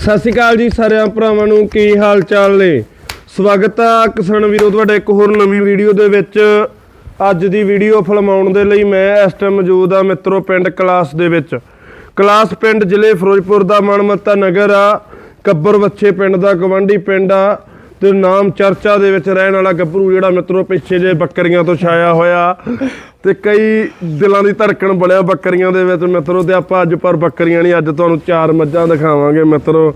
ਸਤਿ ਸ਼੍ਰੀ ਅਕਾਲ ਜੀ ਸਾਰਿਆਂ ਭਰਾਵਾਂ ਨੂੰ, ਕੀ ਹਾਲ ਚਾਲ ਨੇ? ਸਵਾਗਤ ਆ ਕਿਸਾਨ ਵੀਰੋ, ਤੁਹਾਡੇ ਇੱਕ ਹੋਰ ਨਵੀਂ ਵੀਡੀਓ ਦੇ ਵਿੱਚ। ਅੱਜ ਦੀ ਵੀਡੀਓ ਫਿਲਮਾਉਣ ਦੇ ਲਈ ਮੈਂ ਇਸ ਟਾਈਮ ਮੌਜੂਦ ਆ ਮਿੱਤਰੋ ਪਿੰਡ ਕਲਾਸ ਦੇ ਵਿੱਚ। ਕਲਾਸ ਪਿੰਡ ਜ਼ਿਲ੍ਹੇ ਫਿਰੋਜ਼ਪੁਰ ਦਾ ਮਨਮੱਤਾ ਨਗਰ ਆ। ਕੱਬਰ ਬੱਚੇ ਪਿੰਡ ਦਾ ਗਵੰਡੀ ਪਿੰਡ ਆ। ਤੇ ਨਾਮ ਚਰਚਾ ਦੇ ਵਿੱਚ ਰਹਿਣ ਵਾਲਾ ਗੱਭਰੂ ਜਿਹੜਾ ਮਿੱਤਰੋ ਪਿੱਛੇ ਜੇ ਬੱਕਰੀਆਂ ਤੋਂ ਛਾਇਆ ਹੋਇਆ ਤੇ ਕਈ ਦਿਲਾਂ ਦੀ ਧੜਕਣ ਬਣਿਆ ਬੱਕਰੀਆਂ ਦੇ ਵਿੱਚ ਮਿੱਤਰੋ ਤੇ ਆਪਾਂ ਅੱਜ ਪਰ ਬੱਕਰੀਆਂ ਨਹੀਂ ਅੱਜ ਤੁਹਾਨੂੰ ਚਾਰ ਮੱਝਾਂ ਦਿਖਾਵਾਂਗੇ ਮਿੱਤਰੋ।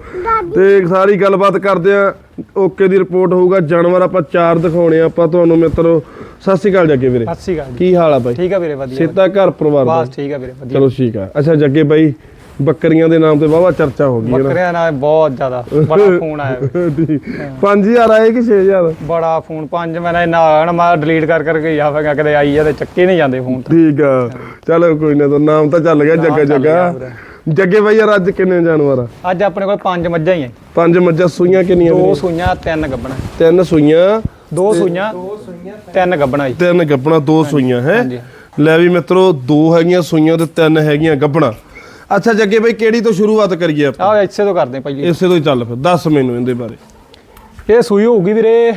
ਤੇ ਸਾਰੀ ਗੱਲਬਾਤ ਕਰਦੇ ਆ ਓਕੇ ਦੀ ਰਿਪੋਰਟ ਹੋਊਗਾ ਜਾਨਵਰ ਆਪਾਂ ਚਾਰ ਦਿਖਾਉਣੇ ਆ ਆਪਾਂ ਤੁਹਾਨੂੰ ਮਿੱਤਰੋ। ਸਤਿ ਸ਼੍ਰੀ ਅਕਾਲ ਜੱਗੇ ਵੀਰੇ। ਸਤਿ ਸ਼੍ਰੀ ਅਕਾਲ ਕੀ ਹਾਲ ਆ ਬਾਈ? ਠੀਕ ਆ ਵੀਰੇ ਵਧੀਆ। ਸੇਤਾ ਘਰ ਪਰਿਵਾਰ ਦਾ। ਬਸ ਠੀਕ ਆ ਵੀਰੇ ਵਧੀਆ। ਚਲੋ ਠੀਕ ਆ। ਅੱਛਾ ਜੱਗੇ ਬਾਈ ਬੱਕਰੀਆਂ ਦੇ ਨਾਮ ਤੇ ਵਾਵਾ ਚਰਚਾ ਹੋ ਗਈ ਹੈ ਨਾ। ਬੱਕਰਿਆਂ ਨਾਲ ਬਹੁਤ ਜ਼ਿਆਦਾ ਬੜਾ ਫੋਨ ਆਇਆ। ਵੀਰੇ। 5000 ਆਏ ਕਿ 6000 ਬੜਾ ਫੋਨ ਪੰਜ ਮੈਂ ਨਾ ਹੁਣ ਮੈਂ ਡਿਲੀਟ ਕਰ ਕਰਕੇ ਜਾਵਾਂਗਾ ਕਦੇ ਆਈ ਆ ਤੇ ਚੱਕੇ ਨਹੀਂ ਜਾਂਦੇ ਫੋਨ ਤਾਂ। ਠੀਕ ਆ। ਚਲੋ ਕੋਈ ਨਾ ਤਾਂ ਨਾਮ ਤਾਂ ਚੱਲ ਗਿਆ ਜੱਗਾ ਚੱਲ ਜੱਗਾ। ਜੱਗੇ ਬਾਈ ਯਾਰ ਅੱਜ ਕਿੰਨੇ ਜਾਨਵਰ ਆ? ਅੱਜ ਆਪਣੇ ਕੋਲ ਪੰਜ ਮੱਝਾਂ ਹੀ ਆ। ਪੰਜ ਮੱਝਾਂ ਸੂਈਆਂ ਕਿੰਨੀਆਂ ਦੋ ਵੀਰੇ? ਸੂਈਆਂ ਤਿੰਨ ਗੱਬਣਾ। ਤਿੰਨ ਸੂਈਆਂ ਦੋ ਸੂਈਆਂ ਤਿੰਨ ਗੱਬਣਾ ਜੀ। ਤਿੰਨ ਗੱਬਣਾ ਦੋ ਸੂਈਆਂ ਹੈ? ਹਾਂਜੀ। ਲੈ ਵੀ ਮਿੱਤਰੋ ਦੋ ਹੈਗੀਆਂ ਸੂਈਆਂ ਤੇ ਤਿੰਨ ਹੈਗੀਆਂ ਗੱਬਣਾ। ਅੱਛਾ ਜੱਗੇ ਬਾਈ ਕਿਹੜੀ ਤੋਂ ਸ਼ੁਰੂਆਤ ਕਰੀਏ ਆਪਾਂ? ਆਹ ਇੱਥੇ ਤੋਂ ਕਰਦੇ ਪਹਿਲੀ ਇਸੇ ਤੋਂ ਹੀ ਚੱਲ ਫਿਰ ਦੱਸ ਮੈਨੂੰ ਇਹਦੇ ਬਾਰੇ। ਇਹ ਸੂਈ ਹੋਊਗੀ ਵੀਰੇ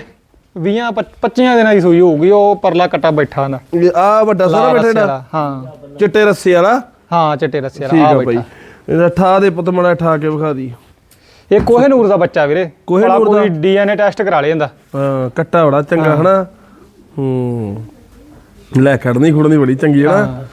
20 25 ਦਿਨਾਂ ਦੀ ਸੂਈ ਹੋਊਗੀ ਉਹ ਪਰਲਾ ਕੱਟਾ ਬੈਠਾ ਨਾ। ਆ ਵੱਡਾ ਸਾਰਾ ਬੈਠਾ ਜਿਹੜਾ? ਹਾਂ। ਚਿੱਟੇ ਰੱਸੇ ਵਾਲਾ? ਹਾਂ ਚਿੱਟੇ ਰੱਸੇ ਵਾਲਾ ਆ ਬੈਠਾ। ਇਹਦਾ ਠਾ ਦੇ ਪੁੱਤ ਮੜਾ ਠਾ ਕੇ ਵਿਖਾ ਦੀ। ਇਹ ਕੋਹੇ ਨੂਰ ਦਾ ਬੱਚਾ ਵੀਰੇ। ਕੋਹਿਨੂਰ ਦਾ? ਕੋਈ ਡੀਐਨਏ ਟੈਸਟ ਕਰਾ ਲਿਆ ਜਾਂਦਾ ਹਾਂ ਕੱਟਾ ਬੜਾ ਚੰਗਾ ਹਨਾ? ਹੂੰ। ਲੈ ਖੜਨੀ ਖੁੜਨੀ ਬੜੀ ਚੰਗੀ ਹੈ। ਨਾ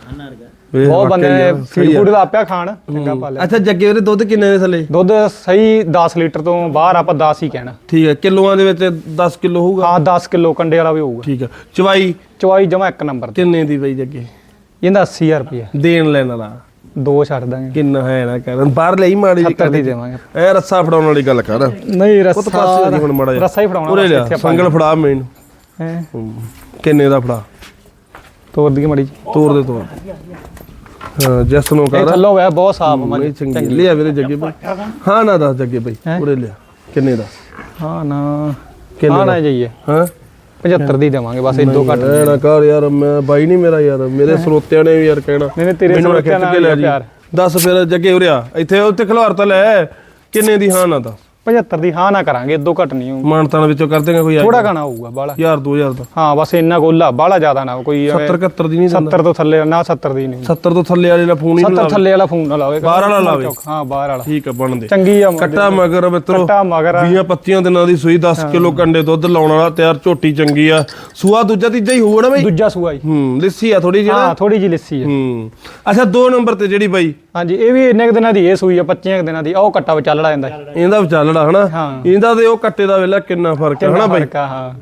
ਬਹੁਤ ਬੰਦੇ ਫੀਡ। ਫੂਡ ਦਾ ਆਪਿਆ ਖਾਣ ਚੰਗਾ ਪਾਲਿਆ ਅੱਛਾ ਜੱਗੇ ਉਹਦੇ ਦੁੱਧ ਕਿੰਨੇ ਨੇ ਥੱਲੇ? ਦੁੱਧ ਸਹੀ 10 ਲੀਟਰ ਤੋਂ ਬਾਹਰ ਆਪਾਂ 10 ਹੀ ਕਹਿਣਾ। ਠੀਕ ਹੈ ਕਿਲੋਆਂ ਦੇ ਵਿੱਚ 10 ਕਿਲੋ ਹੋਊਗਾ? ਹਾਂ 10 ਕਿਲੋ ਕੰਡੇ ਵਾਲਾ ਵੀ ਹੋਊਗਾ। ਠੀਕ ਹੈ ਚਵਾਈ? ਚਵਾਈ ਜਮਾ ਇੱਕ ਨੰਬਰ ਤੇ। ਕਿੰਨੇ ਦੀ ਬਈ ਜੱਗੇ? ਇਹਦਾ 80000 ਰੁਪਏ ਦੇਣ ਲੈਣ ਵਾਲਾ। ਦੋ ਛੱਡ ਦਾਂਗੇ। ਕਿੰਨਾ ਹੈ ਨਾ ਕਰਨ ਬਾਹਰ ਲਈ ਮਾੜੀ ਜੀ 70 ਦੀ ਦੇਵਾਂਗੇ। ਐ ਰੱਸਾ ਫੜਾਉਣ ਵਾਲੀ ਗੱਲ ਕਰ। ਨਹੀਂ ਉਹ ਤਾਂ ਪਾਸੇ ਨਹੀਂ ਹੁਣ ਮਾੜਾ ਜਿਹਾ। ਰੱਸਾ ਹੀ ਫੜਾਉਣਾ ਉਰੇ ਲਿਆ ਸੰਗਲ ਫੜਾ ਮੈਨੂੰ ਹੈਂ, ਹੂੰ। ਕਿੰਨੇ ਦਾ ਫੜਾ? ਤੋਰ ਦੀ ਮੜੀ ਤੋਰ ਦੇ ਤੋਰ। ਹਾਂ ਜਸ ਨੂੰ ਇਹ ਕਰ ਥੱਲੋਂ ਵੈ ਬਹੁਤ ਸਾਫ਼ ਨਹੀਂ ਚੰਗੀ ਲਿਆ ਵੀਰੇ ਜੱਗੇ ਭਾਈ। ਹਾਂ ਨਾ ਦੱਸ ਜੱਗੇ ਭਾਈ ਹੈਂ? ਉਰੇ ਲਿਆ। ਕਿੰਨੇ ਦਾ? ਹਾਂ ਨਾ। ਕਿੰਨੇ ਹਾਂ ਦਾ? ਨਾ ਜਾਈਏ। ਹਾਂ? 75 ਦੀ ਦੇਵਾਂਗੇ ਬਸ ਇਦੋਂ ਘੱਟ ਐ ਨਾ ਕਰ ਯਾਰ ਮੈਂ ਬਾਈ ਨਹੀਂ ਮੇਰਾ ਯਾਰ ਮੇਰੇ ਸਰੋਤਿਆਂ ਨੇ ਵੀ ਯਾਰ ਕਹਿਣਾ। ਨਹੀਂ, ਨਹੀਂ, ਤੇਰੇ ਮੈਨੂੰ ਨਾ ਸਰੋਤਿਆਂ ਖਿੱਚ ਨਾਲ ਕੇ ਲੈ ਹੀ ਆ ਜੀ। ਪਿਆਰ। ਦੱਸ ਫਿਰ ਜੱਗੇ ਉਰਿਆ ਇੱਥੇ ਉੱਤੇ ਖਲਵਾਰ ਤਾਂ ਲੈ। ਕਿੰਨੇ ਦੀ? ਹਾਂ ਨਾ ਦੱਸ। 75 ਦੀ ਹਾਂ ਨਾ ਕਰਾਂਗੇ ਇਦੋਂ ਘੱਟ ਨਹੀਂ ਹੋਊ ਮਾਨਤਾਨ ਵਿੱਚੋਂ ਕਰ ਦੇਗਾ ਕੋਈ ਥੋੜਾ ਗਾਣਾ ਹੋਊਗਾ ਬਾਲਾ। ਯਾਰ 2000 ਦਾ। ਹਾਂ ਬਸ ਇੰਨਾ ਗੋਲਾ ਬਾਲਾ ਜ਼ਿਆਦਾ ਨਾ ਕੋਈ 70 71 ਦੀ ਨਹੀਂ ਦਿੰਦਾ। 70 ਤੋਂ ਥੱਲੇ ਨਾ 70 ਦੀ ਨਹੀਂ। 70 ਤੋਂ ਥੱਲੇ ਵਾਲੇ ਦਾ ਫੋਨ ਹੀ 70 ਨਹੀਂ ਥੱਲੇ ਵਾਲਾ ਫੋਨ ਨਾ ਲਾਵੇ ਬਾਹਰ ਵਾਲਾ ਲਾਵੇ। ਹਾਂ ਬਾਹਰ ਵਾਲਾ। ਠੀਕ ਆ ਬਣਦੇ। ਚੰਗੀ ਆ ਕੱਟਾ ਮਗਰ ਮਿੱਤਰੋ ਕੱਟਾ ਮਗਰ ਆ। 20 25 ਦਿਨਾਂ ਦੀ ਸੂਈ 10 ਕਿਲੋ ਕੰਡੇ ਦੁੱਧ ਲਾਉਣ ਵਾਲਾ ਤਿਆਰ ਝੋਟੀ ਚੰਗੀ ਆ। ਸੂਆ ਦੂਜਾ ਤੀਜਾ ਹੀ ਹੋਊਗਾ ਨਾ ਬਈ? ਦੂਜਾ ਸੂਆ ਹੀ। ਹੂੰ ਲਿੱਸੀ ਆ ਥੋੜੀ ਜਿਹੀ ਨਾ? ਹਾਂ ਥੋੜੀ ਜੀ ਲੱਸੀ ਆ। ਹੂੰ। ਅੱਛਾ ਦੋ ਨੰਬਰ ਤੇ ਜਿਹੜੀ ਬਾਈ? ਹਾਂਜੀ ਇਹ ਵੀ ਇੰਨੇ ਕੁ ਦਿਨਾਂ ਦੀ ਇਹ ਸੂਈ ਆ 25 ਕੁ ਦਿਨਾਂ ਦੀ ਉਹ ਕੱਟਾ ਵਿਚਾਲੜਾ ਜਾਂਦਾ ਇਹਦਾ ਵਿਚਾਲੜਾ ਹਨਾ? ਹਾਂ। ਇਹਦਾ ਤੇ ਉਹ ਕੱਟੇ ਦਾ ਵੇਲਾ ਕਿੰਨਾ ਫ਼ਰਕ ਹੈ ਹਨਾ ਬਾਈ? ਆ, ਹਾਂ।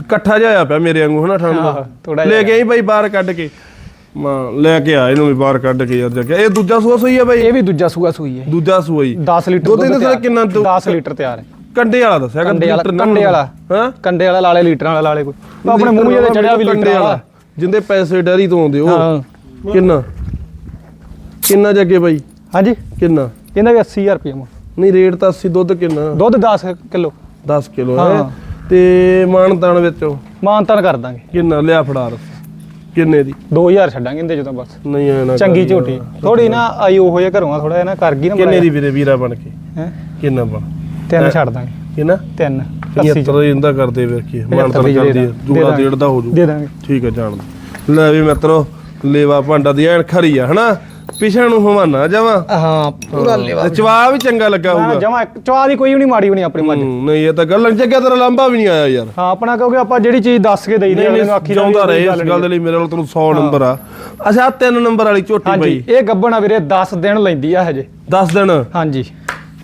ਇਕੱਠਾ ਜਿਹਾ ਹੋਇਆ ਪਿਆ ਮੇਰੇ ਵਾਂਗੂ ਹਨਾ ਠੰਡ ਦਾ? ਲੈ ਕੇ ਆਈ ਬਾਈ ਬਾਹਰ ਕੱਢ ਕੇ। ਮਾਂ ਲੈ ਕੇ ਆ ਇਹਨੂੰ ਵੀ ਬਾਹਰ ਕੱਢ ਕੇ ਯਾਰ ਜਾ ਇਹ ਦੂਜਾ ਸੂਆ ਸੂਈ ਆ ਬਾਈ? ਇਹ ਵੀ ਦੂਜਾ ਸੂਆ ਸੂਈ ਹੈ। ਦੂਜਾ ਸੂਆ ਹੀ। 10 ਲੀਟਰ ਦੁੱਧ ਇਹਦੇ ਥੱਲੇ ਕਿੰਨਾ ਦੁੱਧ? 10 ਲੀਟਰ ਤਿਆਰ ਹੈ। ਕੰਡੇ ਵਾਲਾ ਦੱਸਿਆ ਕੰਡੇ ਵਾਲਾ ਕੰਡੇ ਵਾਲਾ। ਹਾਂ? ਕੰਡੇ ਵਾਲਾ ਲਾਲੇ ਲੀਟਰਾਂ ਵਾਲਾ ਲਾਲੇ ਕੋਈ। ਆਪਣੇ ਮੂੰਹ ਜਿਹੇ ਚੜਿਆ ਵੀ ਕੰਡੇ ਲੀਟਰ ਵਾਲਾ। ਜਿੰਦੇ ਪੈਸੇ ਡੈਰੀ ਤੋਂ ਆਉਂਦੇ ਉਹ ਹਾਂ। ਕਿੰਨਾ? ਕਿੰਨਾ ਜੱਗੇ ਬਾਈ? ਹਾਂਜੀ। ਕਿੰਨਾ? ਇਹਦਾ ਵੀ 80000 ਰੁਪਏ ਮੁੱਲ। ਨਹੀਂ ਰੇਟ ਤਾਂ 80 ਦੁੱਧ ਕਿੰਨਾ? ਦੁੱਧ 10 ਕਿਲੋ। 10 ਕਿਲੋ ਹੈ। ਹਾਂ। ਤੇ ਮਾਨਤਾਨ ਵਿੱਚੋਂ? ਮਾਨਤਨ ਕਰ ਦਾਂਗੇ। ਕਿੰਨਾ? ਲਿਆ ਫੜਾ ਰਸ ਕਿੰਨੇ ਦੀ? 2000 ਛੱਡਾਂਗੇ ਇਹਦੇ ਜਦੋਂ ਬਸ। ਨਹੀਂ ਨਾ ਚੰਗੀ ਝੋਟੀ। ਥੋੜੀ ਨਾ ਆਈ ਉਹ ਜਿਹਾ ਘਰੋਂ ਥੋੜਾ ਜਿਹਾ ਨਾ ਕਰ ਗਈ ਨਾ ਕਿੰਨੇ ਦੀ ਵੀਰੇ? ਵੀਰਾ ਬਣ ਕੇ। ਹੈ? ਕਿੰਨਾ ਬਣ? ਤਿੰਨ ਛੱਡ ਦਾਂਗੇ। ਕਿੰਨਾ? ਤਿੰਨ 80 75 ਇਹਦਾ ਕਰਦੇ ਫਿਰ ਕੀ। ਮਾਨਤਾਨ ਦੀ ਦੇ ਕਰਦੀ ਦਾਂਗੇ। ਡੇਢ ਦਾ ਹੋ ਜੂ। ਦੇ ਦਾਂਗੇ। ਠੀਕ ਹੈ ਜਾਣ ਦੋ। ਲੈ ਵੀ ਮਿੱਤਰੋ ਲੇਵਾ ਭਾਂਡਾ ਦੀ ਐਨ ਖਰੀ ਆ ਹਨਾ? ਪਿਛਾ ਨੂੰ ਹਵਾਨਾ ਜਾਵਾ ਹਾਂ ਪੂਰਾ ਤੇ ਚਵਾ ਵੀ ਚੰਗਾ ਲੱਗਾ ਹੋਊਗਾ। ਜਮਾ ਚਵਾ ਦੀ ਕੋਈ ਵੀ ਨਹੀਂ ਮਾੜੀ ਬਣੀ ਆਪਣੀ ਮੱਝ ਨਹੀਂ ਇਹ ਤਾਂ ਗੱਲ ਜੱਗਿਆ ਤੇਰਾ ਲੰਬਾ ਵੀ ਨਹੀਂ ਆਇਆ ਯਾਰ। ਹਾਂ ਆਪਣਾ ਕਿਉਂਕਿ ਆਪਾਂ ਜਿਹੜੀ ਚੀਜ਼ ਦੱਸ ਕੇ ਆਖੀ ਦਾ ਚਾਹੁੰਦਾ ਵੀ ਰਹੇ ਇਸ ਗੱਲ ਦੇ ਲਈ ਮੇਰੇ ਕੋਲ ਤੈਨੂੰ 100 ਨੰਬਰ ਆ। ਅੱਛਾ ਆਹ ਤਿੰਨ ਨੰਬਰ ਵਾਲੀ ਝੋਟੀ ਬਈ। ਇਹ ਗੱਬਣਾ ਵੀਰੇ 10 ਦਿਨ ਲੈਂਦੀ ਆ ਹਜੇ। 10 ਦਿਨ? ਹਾਂਜੀ।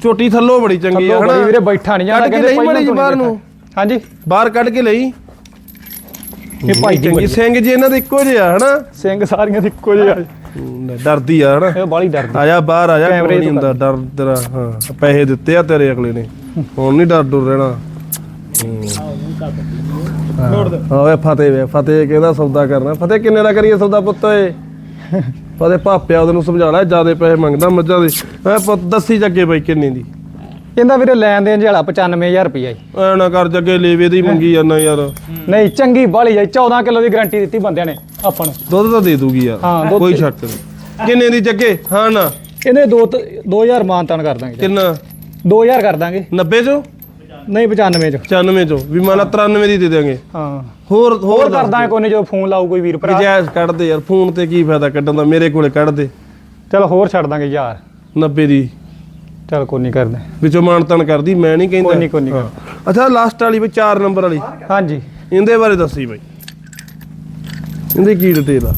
ਝੋਟੀ ਥੱਲੋਂ ਬੜੀ ਚੰਗੀ ਆ ਥੱਲੋਂ ਹਨਾ? ਵੀਰੇ ਬੈਠਾ ਨਹੀਂ ਜਾਂਦਾ ਕੱਢ ਕੇ ਲਈ ਪਹਿਲਾਂ ਤੋਂ ਬਾਹਰ ਨੂੰ। ਹਾਂਜੀ। ਬਾਹਰ ਕੱਢ ਕੇ ਲਈ। ਇਹ ਭਾਈ ਚੰਗੀ ਸਿੰਘ ਜੀ ਇਹਨਾਂ ਦੇ ਇੱਕੋ ਜਿਹਾ ਹਨਾ? ਸਿੰਘ ਸਾਰੀਆਂ ਦੀ ਇੱਕੋ ਜਿਹੀ ਆ। ਲੈ, ਡਰਦੀ ਆ ਹਨਾ? ਇਹ ਬਾਲੀ ਡਰਦੀ। ਆਜਾ ਬਾਹਰ ਆਜਾ ਕੈਮਰੇ ਕੋਈ ਨਹੀਂ ਹੁੰਦਾ ਡਰ ਤੇਰਾ ਹਾਂ ਪੈਸੇ ਦਿੱਤੇ ਆ ਤੇਰੇ ਅਗਲੇ ਨੇ। ਹੁਣ ਨਹੀਂ ਡਰ ਡਰ ਰਹਿਣਾ। ਹਾਂ। ਓਏ ਫਤਿਹ ਵੇ ਫਤਿਹ ਕਹਿੰਦਾ ਸੌਦਾ ਕਰਨਾ। ਫਤਿਹ ਕਿੰਨੇ ਦਾ ਕਰੀਏ ਸੌਦਾ ਪੁੱਤ ਓਏ? ਫਤਿਹ ਭਾਪਿਆ ਉਹਨੂੰ ਸਮਝਾ ਲੈ ਜਿਆਦੇ ਪੈਸੇ ਮੰਗਦਾ ਮੱਝਾਂ ਦੇ। ਐ ਪੁੱਤ ਦੱਸੀ ਜੱਗੇ ਬਾਈ ਕਿੰਨੀ ਦੀ। ਇਹਦਾ ਵੀਰੇ ਲੈਣ ਦੇਣ ਜਿਹੜਾ 95000 ਰੁਪਈਆ ਜੀ। ਐ ਨਾ ਕਰ ਜੱਗੇ ਲੇਵੇ ਦੀ ਮੰਗੀ ਜਾਂਦਾ ਯਾਰ। ਨਹੀਂ ਚੰਗੀ ਬਾਲੀ ਜਾਈ 14 ਕਿਲੋ ਦੀ ਗਾਰੰਟੀ ਦਿੱਤੀ ਬੰਦਿਆਂ ਨੇ ਆਪਾਂ ਨੂੰ। ਦੁੱਧ ਤਾਂ ਦੇ ਦੂਗੀ ਯਾਰ ਹਾਂ, ਦੁੱਧ ਕੋਈ ਸ਼ੱਕ ਨਹੀਂ। ਕਿੰਨੇ ਦੀ ਜੱਗੇ? ਹਾਂ ਨਾ। ਇਹਦੇ 2 2000 ਮਾਨਤਾਨ ਕਰ ਦਾਂਗੇ ਕਿੰਨਾ? 2000 ਕਰ ਦਾਂਗੇ। 90 ਚੋਂ? ਨਹੀਂ 95 ਚ। 95 ਚੋਂ। ਵੀ ਮੰਨ ਲਾ 93 ਦੀ ਦੇ ਦਿਆਂਗੇ। ਹਾਂ। ਹੋਰ ਹੋਰ ਕਰ ਦਾਂਗੇ ਕੋਈ ਨਹੀਂ ਜਦੋਂ ਫੋਨ ਲਾਊ ਕੋਈ ਵੀਰ ਭਰਾ। ਜਾਇਜ਼ ਕੱਢ ਦੇ ਯਾਰ ਫੋਨ ਤੇ ਕੀ ਫਾਇਦਾ ਕੱਢਣ ਦਾ ਮੇਰੇ ਕੋਲੇ ਕੱਢ ਦੇ। ਚਲ ਹੋਰ ਛੱਡ ਦਾਂਗੇ ਯਾਰ। 90 ਦੀ। ਚਲ ਕੋਈ ਨਹੀਂ ਕਰਦੇ। ਵਿੱਚੋਂ ਮਾਨਤਨ ਕਰਦੀ ਮੈਂ ਨਹੀਂ ਕਹਿੰਦਾ। ਕੋਈ ਨਹੀਂ, ਕੋਈ ਨਹੀਂ ਹਾਂ। ਅੱਛਾ ਲਾਸਟ ਵਾਲੀ ਵੀ 4 ਨੰਬਰ ਵਾਲੀ। ਹਾਂਜੀ। ਇਹਦੇ ਬਾਰੇ ਦੱਸੀ ਬਾਈ। ਇਹਦੀ ਕੀ ਡਿਟੇਲ ਆ?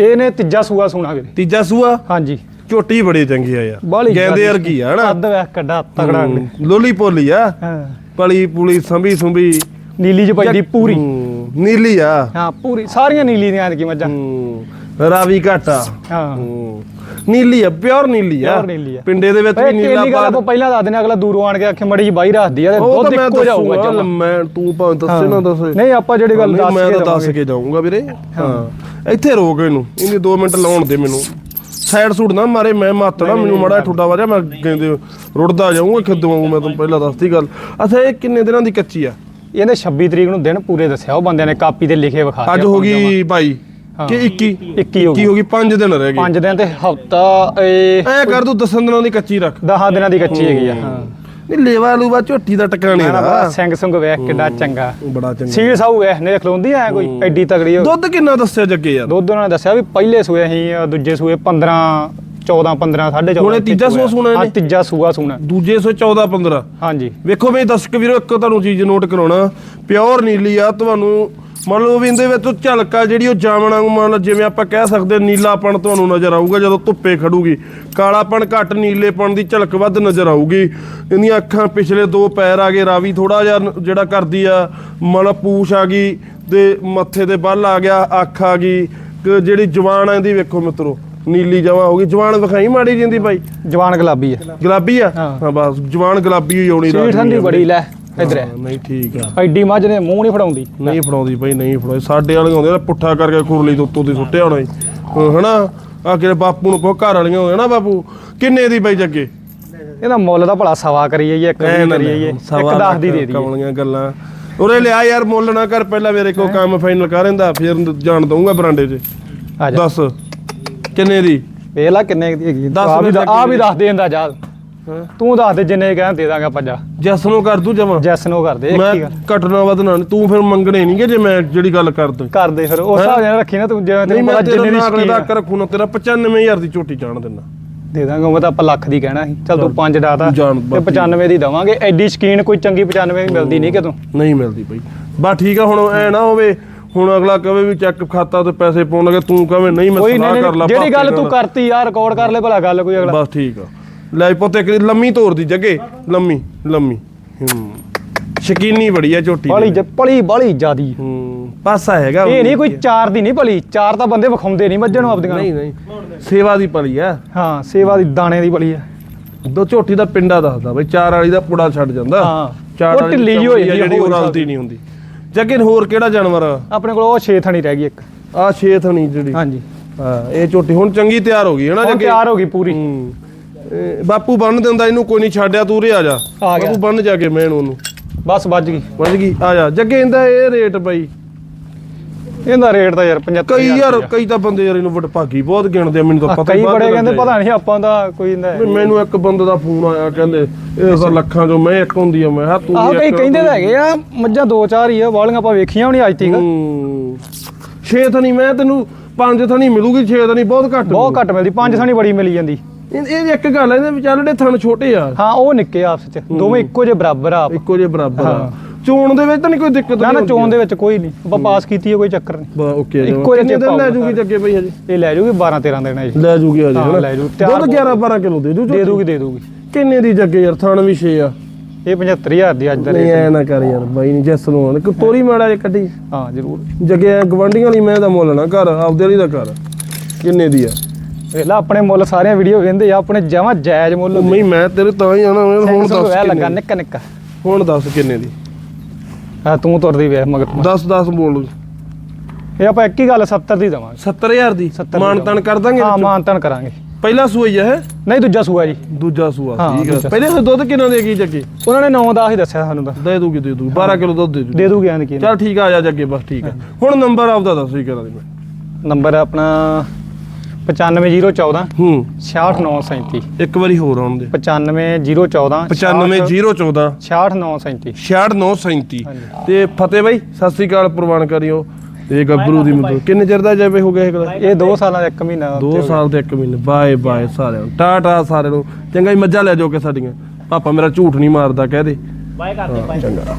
ਇਹ ਨੇ ਤੀਜਾ ਸੂਆ ਸੁਣਾ ਵੀਰੇ। ਤੀਜਾ ਸੂਆ? ਹਾਂਜੀ। ਝੋਟੀ ਬੜੀ ਚੰਗੀ ਆ ਯਾਰ। ਬਾਹਲੀ ਗੈਂਦੇ। ਵਰਗੀ ਆ ਹਨਾ? ਅੱਧ ਵੇਖ ਕੱਡਾ ਤਗੜਾ ਲੋਲੀ ਪੋਲੀ ਆ। ਹਾਂ। ਪਲੀ ਪੁਲੀ ਸੰਭੀ ਸੁੰਭੀ। ਨੀਲੀ ਚ ਪੈਂਦੀ ਪੂਰੀ। ਨੀਲੀ ਆ। ਹਾਂ ਪੂਰੀ। ਸਾਰੀਆਂ ਨੀਲੀ ਦੀਆਂ ਐਤਕੀ ਮੱਝਾਂ। ਰਾਵੀ ਘਾਟਾ। ਹਾਂ। ਹੂੰ, ਨੀਲੀ ਆ ਪਿਓਰ ਨੀਲੀ ਆ। Pure ਨੀਲੀ ਆ। ਪਿੰਡੇ ਦੇ ਵਿੱਚ ਵੀ ਨੀਲਾ ਗੱਲ ਆਪਾਂ ਪਹਿਲਾਂ ਦੱਸ ਦਿੰਦੇ ਅਗਲਾ ਦੂਰੋਂ ਆਣ ਕੇ ਆਖੇ ਮੜੀ ਜੀ ਬਾਈ ਰੱਖਦੀ ਆ ਤੇ ਉਹ ਦੁੱਧ ਤਾਂ ਮੈਂ ਇੱਕੋ ਜਾਊਗਾ ਦੱਸੂਗਾ ਜਮਾਂ। ਮੈਂ ਤੂੰ ਭਾਵੇਂ ਦੱਸੇ ਨਾ ਦੱਸੇ। ਨਹੀਂ ਆਪਾਂ ਜਿਹੜੀ ਗੱਲ ਨਹੀਂ, ਦੱਸ ਮੈਂ ਕੇ ਤਾਂ ਦੱਸ ਦਵਾਂਗੇ। ਕੇ ਜਾਊਂਗਾ ਵੀਰੇ। ਹਾਂ। ਇੱਥੇ ਰੋਕ ਇਹਨੂੰ ਇਹਨੇ 2 ਮਿੰਟ ਲਾਉਣ ਦੇ ਮੈਨੂੰ। ਸਾਈਡ ਸੂਟ ਨਾ ਮਾਰੇ ਮੈਂ ਮਾਤੜਾ ਮੈਨੂੰ ਮੜਾ ਠੁੱਡਾ ਵਜਾ ਮੈਂ ਕਹਿੰਦੇ ਰੁੜਦਾ ਜਾਊਂਗਾ ਖਿੱਦਵਾਂ ਮੈਂ ਤੁਹਾਨੂੰ ਪਹਿਲਾਂ ਦੱਸਤੀ ਗੱਲ। ਅੱਛਾ ਇਹ ਕਿੰਨੇ ਦਿਨਾਂ ਦੀ ਕੱਚੀ ਆ? ਇਹਨੇ 26 ਤਰੀਕ ਨੂੰ ਦਿਨ ਪੂਰੇ ਦੱਸਿਆ ਉਹ ਬੰਦਿਆਂ ਨੇ ਕਾਪੀ ਤੇ ਲਿਖੇ ਵਿਖਾ ਅੱਜ ਹੋ ਗਈ 22 ਹਾਂ। ਕਿ 21 21 ਹੋ 21 ਗਈ ਹੋ ਗਈ 5 ਦਿਨ ਰਹਿ ਗਏ। 5 ਦਿਨ ਤੇ ਹਫਤਾ ਇਹ ਐ ਕਰ ਤੂੰ 10 ਦਿਨਾਂ ਦੀ ਕੱਚੀ ਰੱਖ। 10 ਦਿਨਾਂ ਦੀ ਕੱਚੀ ਹੈਗੀ ਆ ਹਾਂ। ਨਹੀਂ ਲੇਵਾ ਲੂਵਾ ਝੋਟੀ ਦਾ ਨਾ ਦਾ। ਸਿੰਘ ਸੁੰਗ ਵੇਖ ਕਿੱਡਾ ਚੰਗਾ। ਬੜਾ ਚੰਗਾ। ਸੀਲ ਸਾਊ ਵੇਖ ਨੇ ਖਲੋਂਦੀ ਐ ਕੋਈ ਐਡੀ ਤਗੜੀ। ਦੁੱਧ ਕਿੰਨਾ ਦੱਸਿਆ ਜੱਗੇ ਯਾਰ? ਦੁੱਧ ਉਹਨਾਂ ਨੇ ਦੱਸਿਆ ਵੀ ਪਹਿਲੇ ਸੂਏ ਅਸੀਂ ਦੂਜੇ ਸੂਏ 15 14 15 14.5 ਹੁਣ ਇਹ ਤੀਜਾ ਸੂਆ। ਸੂਣਾ ਹਾਂ ਇਹਨੇ? ਤੀਜਾ ਸੂਆ ਸੂਣਾ। ਦੂਜੇ ਸੋ 14 15 ਹਾਂਜੀ। ਵੇਖੋ ਬਈ ਦਰਸ਼ਕ ਵੀਰੋ ਇੱਕ ਤੁਹਾਨੂੰ ਚੀਜ਼ ਨੋਟ ਕਰਾਉਣਾ। ਪਿਓਰ ਨੀਲੀ ਆ ਤੁਹਾਨੂੰ ਮੰਨ ਲਓ ਵੀ ਇਹਦੇ ਵਿੱਚ ਝਲਕਾ ਜਿਹੜੀ ਉਹ ਜਾਮਣਾ ਮੰਨ ਲਓ ਜਿਵੇਂ ਆਪਾਂ ਕਹਿ ਸਕਦੇ ਨੀਲਾਪਣ ਤੁਹਾਨੂੰ ਨਜ਼ਰ ਆਊਗਾ ਜਦੋਂ ਧੁੱਪੇ ਖੜੂਗੀ। ਕਾਲਾਪਣ ਘੱਟ ਨੀਲੇਪਣ ਦੀ ਝਲਕ ਵੱਧ ਨਜ਼ਰ ਆਊਗੀ। ਇਹਦੀਆਂ ਅੱਖਾਂ ਪਿਛਲੇ ਦੋ ਪੈਰ ਆ ਗਏ ਰਾਵੀ ਥੋੜਾ ਜਿਹਾ ਜਿਹੜਾ ਕਰਦੀ ਆ ਮੰਨ ਲਓ ਪੂਛ ਆ ਗਈ ਤੇ ਮੱਥੇ ਤੇ ਬੱਲ ਆ ਗਿਆ ਅੱਖ ਆ ਗਈ। ਜਿਹੜੀ ਜਵਾਨ ਆ ਇਹਦੀ ਵੇਖੋ ਮਿੱਤਰੋ ਨੀਲੀ ਜਵਾ ਹੋ ਗਈ। ਜਵਾਨ ਵਿਖਾਈ ਮਾੜੀ ਜਿੰਦੀ ਬਾਈ? ਜਵਾਨ ਗੁਲਾਬੀ ਐ ਗੁਲਾਬੀ ਆ? ਹਾਂ। ਬਸ ਜਵਾਨ ਗੁਲਾਬੀ ਹੀ ਆਉਣੀ ਸੀਲ ਰਾਤ ਠੰਡੀ। ਬੜੀ ਲੈ। ਇਧਰ। ਹਾਂ, ਨਹੀਂ ਠੀਕ ਆ। ਐਡੀ ਮੱਝ ਨੇ ਮੂੰਹ ਨਹੀਂ ਫੜਾਉਂਦੀ। ਨਹੀਂ ਫੜਾਉਂਦੀ ਬਈ ਨਹੀਂ ਫੜਾਉਂਦੀ। ਸਾਡੇ ਵਾਲੀਆਂ ਹੁੰਦੀਆਂ ਨੇ ਪੁੱਠਾ ਕਰਕੇ ਖੁਰਲੀ ਤੋਂ ਉੱਤੋਂ ਦੀ ਸੁੱਟਿਆ ਹੋਣਾ। ਹਾਂ, ਹਨਾ ਆ ਕਿਹੜੇ ਬਾਪੂ ਨੂੰ ਕੋ ਘਰ ਵਾਲੀਆਂ ਨਾ ਬਾਪੂ। ਕਿੰਨੇ ਦੀ ਬਈ ਜੱਗੇ? ਇਹਦਾ ਮੁੱਲ ਦਾ ਭਲਾ ਸਵਾ ਕਰੀ ਜਾਈਏ ਇੱਕ ਐ ਵੀ ਨਾ ਸਵਾ ਇੱਕ 10 ਦੀ ਦੇ ਦਈਏ। ਕਮਲੀਆਂ ਗੱਲਾਂ। ਉਰੇ ਲਿਆ ਯਾਰ ਮੁੱਲ ਨਾ ਕਰ ਪਹਿਲਾਂ ਮੇਰੇ ਕੋ ਕੰਮ ਫਾਈਨਲ ਕਰ ਰਹਿੰਦਾ ਫਿਰ ਜਾਣ ਦਊਂਗਾ ਬਰਾਂਡੇ 'ਚ। ਆ ਜਾ। ਦੱਸ ਕਿੰਨੇ ਦੀ? ਵੇਖ ਲੈ ਕਿੰਨੇ ਦੀ ਹੈਗੀ। ਦੱਸ ਆ ਵੀ ਆ ਦੱਸ ਦੇ ਦਿੰਦਾ ਜਾ। ਹਾਂ ਤੂੰ ਦੱਸ ਦੇ ਜਿੰਨੇ ਕਹਿਣ ਦੇ ਦਾਂਗਾ ਪੰਜਾ ਜੈਸ ਨੂੰ ਕਰ ਦੂੰ ਜਮਾ। ਜੈਸ ਨੂੰ ਕਰ ਦੇ ਇੱਕ ਮੈਂ ਗੱਲ। ਘਟਣਾ ਵਧਣਾ ਨਹੀਂ ਤੂੰ ਫਿਰ ਮੰਗਣੇ ਨਹੀਂਗੇ ਜੇ ਮੈਂ ਜਿਹੜੀ ਗੱਲ ਕਰ ਦੂੰ। ਕਰ ਦੇ ਫਿਰ ਉਸ ਹਿਸਾਬ ਨਾਲ ਰੱਖੀ ਨਾ ਤੂੰ ਜਿਵੇਂ ਨਹੀਂ ਤੈਨੂੰ ਮੈਂ ਪਤਾ ਤੇਰਾ ਜਿੰਨੇ ਦੀ ਨਾ ਅਗਲੇ ਦਾ ਆ। ਰੱਖੂ ਨਾ ਤੇਰਾ 95000 ਦੀ ਝੋਟੀ ਜਾਣ ਦਿੰਦਾ ਦੇ ਦਾਂਗਾ ਉਹ ਤਾਂ ਆਪਾਂ ਲੱਖ ਦੀ ਕਹਿਣਾ ਸੀ। ਚੱਲ ਤੂੰ ਪੰਜ ਡਾਤਾ ਜਾਣ ਤੇ ਬਾਕੀ। 95 ਦੀ ਦਵਾਂਗੇ। ਐਡੀ ਸਕੀਨ ਕੋਈ ਚੰਗੀ 95 ਦੀ ਮਿਲਦੀ ਨਹੀਂ ਕਿਤੋਂ। ਨਹੀਂ ਮਿਲਦੀ ਬਈ। ਬਸ ਠੀਕ ਆ ਹੁਣ ਐ ਨਾ ਹੋਵੇ ਹੁਣ ਅਗਲਾ ਕਵੇ ਵੀ ਚੈੱਕ ਖਾਤਾ ਤੇ ਪੈਸੇ ਪਾਉਣ ਲੱਗੇ ਤੂੰ ਕਵੇਂ ਨਹੀਂ ਮੈਂ ਕੋਈ ਸਲਾਹ ਨਹੀਂ ਕਰ ਲਾ ਜਿਹੜੀ ਗੱਲ ਤੂੰ ਨਾਲ। ਕਰਤੀ ਯਾਰ ਰਿਕਾਰਡ ਕਰ ਲੈ ਭਲਾ ਗੱਲ ਕੋਈ ਅਗਲਾ। ਬਸ ਠੀਕ ਆ। ਲੈ ਪੁੱਤ ਇੱਕ ਲੰਮੀ ਤੋਰ ਦੀ ਜੱਗੇ ਲੰਮੀ ਲੰਮੀ। ਹੂੰ। ਸ਼ਕੀਨੀ ਬੜੀ ਆ ਝੋਟੀ ਬੜੀ ਦੀ। ਜ- ਪਲੀ ਬੜੀ ਜਿਆਦੀ। ਹੂੰ ਪਾਸਾ ਹੈਗਾ ਇਹ ਨਹੀਂ ਕੋਈ ਚਾਰ ਦੀ ਨਹੀਂ ਭਲੀ ਚਾਰ ਤਾਂ ਬੰਦੇ ਵਿਖਾਉਂਦੇ ਨਹੀਂ ਮੱਝਾਂ ਨੂੰ ਆਪਦੀਆਂ। ਨਹੀਂ ਨਹੀਂ। ਸੇਵਾ ਦੀ ਪਲੀ ਆ। ਹਾਂ ਸੇਵਾ ਦੀ ਦਾਣੇ ਦੀ ਬਲੀ ਆ। ਦੋ ਝੋਟੀ ਦਾ ਪਿੰਡਾ ਦੱਸਦਾ ਬਈ ਚਾਰ ਵਾਲੀ ਦਾ ਪੁੜਾ ਛੱਡ ਜਾਂਦਾ। ਹਾਂ। ਚਾਰ ਉਹ ਵਾਲੀ ਢਿੱਲੀ ਜਿਹੀ ਹੋ ਚਮੜੀ ਆ ਜਾਂਦੀ ਆ, ਜਿਹੜੀ ਉਹ ਹੋਰ ਰਲਦੀ ਨਹੀਂ ਹੁੰਦੀ। ਜੱਗੇ ਹੋਰ ਕਿਹੜਾ ਜਾਨਵਰ ਆ? ਆਪਣੇ ਕੋਲ ਉਹ ਛੇ ਥਣੀ ਰਹਿ ਗਈ ਇੱਕ। ਆਹ ਛੇ ਥਣੀ ਜਿਹੜੀ। ਹਾਂਜੀ। ਹਾਂ ਇਹ ਝੋਟੀ ਹੁਣ ਚੰਗੀ ਤਿਆਰ ਹੋ ਗਈ ਹੈ ਨਾ ਹੁਣ ਜੱਗੇ? ਤਿਆਰ ਹੋ ਗਈ ਪੂਰੀ। ਹੂੰ। ਇਹ ਬਾਪੂ ਬੰਨ ਦਿੰਦਾ ਇਹਨੂੰ ਕੋਈ ਨਹੀਂ ਛੱਡਿਆ ਤੂੰ ਰੇ ਆ ਜਾ। ਆ ਗਿਆ। ਬਾਪੂ ਬੰਨ ਜਾ ਕੇ ਮੈਂ ਉਹਨੂੰ। ਬਸ ਵੱਜ ਗਈ। ਵੱਜ ਗਈ ਆ ਜਾ। ਜੱਗੇ ਇਹਦਾ ਇਹ ਰੇਟ ਬਈ। ਇਹਦਾ ਰੇਟ ਤਾਂ ਯਾਰ 75 ਕਈ ਯਾਰ ਕਈ ਤਾਂ ਬੰਦੇ ਯਾਰ ਇਹਨੂੰ ਵਡ ਭਾਗੀ ਬਹੁਤ ਗਿਣਦੇ ਆ ਮੈਨੂੰ ਤਾਂ ਪਤਾ ਹੀ ਕਈ ਬਾਅਦ ਬੜੇ ਕਹਿੰਦੇ ਪਤਾ ਨਹੀਂ ਆਪਾਂ ਦਾ ਕੋਈ ਇਹਦਾ ਵੀ ਮੈਨੂੰ ਇੱਕ ਬੰਦੇ ਦਾ ਫੋਨ ਆਇਆ ਕਹਿੰਦੇ ਇਹ ਤਾਂ ਲੱਖਾਂ ਚੋਂ ਮੈਂ ਇੱਕ ਹੁੰਦੀ ਆ ਮੈਂ ਹਾਂ ਤੂੰ ਆਹ ਵੀ ਕਈ ਇੱਕ ਕਹਿੰਦੇ ਤਾਂ ਹੈਗੇ ਆ ਮੱਝਾਂ ਦੋ ਚਾਰ ਹੀ ਆ ਵਾਲੀਆਂ ਆਪਾਂ ਵੇਖੀਆਂ ਨਹੀਂ ਅੱਜ ਤੱਕ। ਹੂੰ। ਛੇ ਥਣੀ ਮੈਂ ਤੈਨੂੰ ਪੰਜ ਥਣੀ ਮਿਲੂਗੀ ਛੇ ਥਣੀ ਬਹੁਤ ਘੱਟ ਬਹੁਤ ਘੱਟ ਮਿਲਦੀ ਪੰਜ ਥਣੀ ਬੜੀ ਮਿਲੀ ਜਾਂਦੀ। ਇਹ ਇਹ ਇੱਕ ਗੱਲ ਹੈ ਇਹਦੇ ਵਿਚਾਲੇ ਥਣ ਛੋਟੇ ਆ। ਹਾਂ ਉਹ ਨਿੱਕੇ ਆਪਸ ਚ ਦੋਵੇਂ ਇੱਕੋ ਜਿਹੇ ਬਰਾਬਰ ਆ ਆਪ। ਇੱਕੋ ਜਿਹੇ ਬਰਾਬਰ ਆ। ਚੋਣ ਦੇ ਵਿੱਚ ਤਾਂ ਨਹੀਂ ਕੋਈ ਦਿੱਕਤ ਨਾ ਨਾ ਚੋਣ ਦੇ ਵਿੱਚ ਕੋਈ ਨਹੀਂ। ਆਪਾਂ ਪਾਸ ਕੀਤੀ ਹੈ ਕੋਈ ਚੱਕਰ ਨਹੀਂ। ਬਾ ਓਕੇ ਇੱਕੋ ਜਿਹੇ ਦਿਨ ਲੈ ਜੂਗੀ ਜੱਗੇ ਬਈ ਹਜੇ? ਇਹ ਲੈ ਜੂਗੀ 12 13 ਦਿਨ ਹੈ ਜੀ ਲੈ ਜੂਗੀ ਹਜੇ ਹਾਂ, ਹਨਾ? ਲੈ ਜੂ। ਤਿਆਰ ਦੁੱਧ 11 12 ਕਿਲੋ ਦੇ ਦੂ ਦੇ ਦੂਗੀ ਦੇ ਦੂਗੀ। ਕਿੰਨੇ ਦੀ ਜੱਗੇ ਯਾਰ ਥਣ ਵੀ 6 ਆ। ਇਹ 75000 ਦੀ ਅੱਜ ਦਾ ਨਹੀਂ ਰੇਟ। ਐ ਨਾ ਕਰ ਯਾਰ ਬਾਈ ਨਹੀਂ ਜੈਸ ਨੂੰ ਕੋਈ ਤੋਰੀ ਮਾੜਾ ਜੇ ਕੱਢੀ। ਹਾਂ ਜ਼ਰੂਰ। ਜੱਗੇ ਗਵੰਡੀਆਂ ਵਾਲੀ ਮੈਂ ਦਾ ਮੁੱਲ ਨਾ ਕਰ ਆਪਦੇ ਵਾਲੀ ਦਾ ਕਰ ਕਿੰਨੇ ਦੀ ਆ? ਵੇਲਾ ਆਪਣੇ ਮੁੱਲ ਸਾਰੀਆਂ ਵੀਡੀਓ ਵੇਂਦੇ ਆ ਆਪਣੇ ਜਮਾਂ ਜਾਇਜ਼ ਮੁੱਲ ਉਹ ਮੈਂ ਮੈਂ ਤੇਰੇ ਤਾਂ ਹੀ ਆਣਾ ਹੁਣ ਦੱਸ ਲੱਗਾ ਕਿੰਨੇ ਦੀ? ਨਿੱਕਾ ਨਿੱਕਾ। ਹੁਣ ਦੱਸ ਕਿੰਨੇ ਦੀ? ਹਾਂ ਤੂੰ ਤੁਰਦੀ ਵੇਖ ਮਗਰ 10 10 ਬੋਲ। ਇਹ ਆਪਾਂ ਇੱਕ ਹੀ ਗੱਲ 70 ਦੀ ਦਵਾਂਗੇ। 70000 ਦੀ? 70 ਦੀ ਕਰ ਦਾਂਗੇ ਹਾਂ ਵਿੱਚੋਂ? ਮਾਨਤਨ ਕਰਾਂਗੇ। ਪਹਿਲਾ ਸੂਆ ਹੀ ਹੈ ਨਹੀਂ ਦੂਜਾ ਸੂਆ ਜੀ। ਦੂਜਾ ਸੂਆ ਹਾਂ, ਠੀਕ ਆ। ਦੂਜਾ ਪਹਿਲੇ ਦੁੱਧ ਕਿੰਨਾ ਦੇਗੀ ਜੱਗੇ? ਉਹਨਾਂ ਨੇ 9 ਦਾ ਹੀ ਦੱਸਿਆ ਸਾਨੂੰ ਤਾਂ। ਦੇ ਦੂਗੀ ਦੇ ਦੂਗੀ 12 ਕਿਲੋ ਦੁੱਧ ਦੇ ਦੂਗੀ। ਦੇ ਦੂਗੇ ਆਂ ਕੀ। ਚੱਲ ਠੀਕ ਆ ਆ ਜਾ ਜੱਗੇ ਬਸ ਠੀਕ ਆ। ਹੁਣ ਨੰਬਰ ਆਪਦਾ ਦੱਸੋ ਹੀ ਕਰਾਂ ਦੀ ਮੈਂ? ਨੰਬਰ ਆਪਣਾ 95014 ਹੂੰ। 66937 ਇੱਕ ਵਾਰੀ ਹੋਰ ਆਉਣ ਦੇ। 95014 95014 66937 6937 ਹਾਂਜੀ। ਤੇ ਫਤਿਹ ਬਾਈ ਸਤਿ ਸ੍ਰੀ ਅਕਾਲ ਪ੍ਰਵਾਨ ਕਰਿਓ। ਤੇ ਗੱਭਰੂ ਦੀ ਮਤਲਬ ਕਿੰਨੇ ਚਿਰ ਦਾ ਜਾਵੇ ਹੋ ਗਿਆ ਇਹ ਕੋਲ? ਇਹ 2 ਸਾਲਾਂ ਦਾ 1 ਮਹੀਨਾ ਦੋ ਸਾਲ ਤੇ ਇੱਕ ਮਹੀਨੇ। ਬਾਏ ਬਾਏ ਸਾਰਿਆਂ ਨੂੰ। ਟਾਟਾ ਸਾਰਿਆਂ ਨੂੰ। ਚੰਗਾ ਹੀ ਮੱਝਾਂ ਲੈ ਜਾਓ ਕਿ ਸਾਡੀਆਂ। ਪਾਪਾ ਮੇਰਾ ਝੂਠ ਨਹੀਂ ਮਾਰਦਾ ਕਹਿ ਦੇ। ਬਾਏ ਕਰਦੇ ਬਾਏ। ਚੰਗਾ।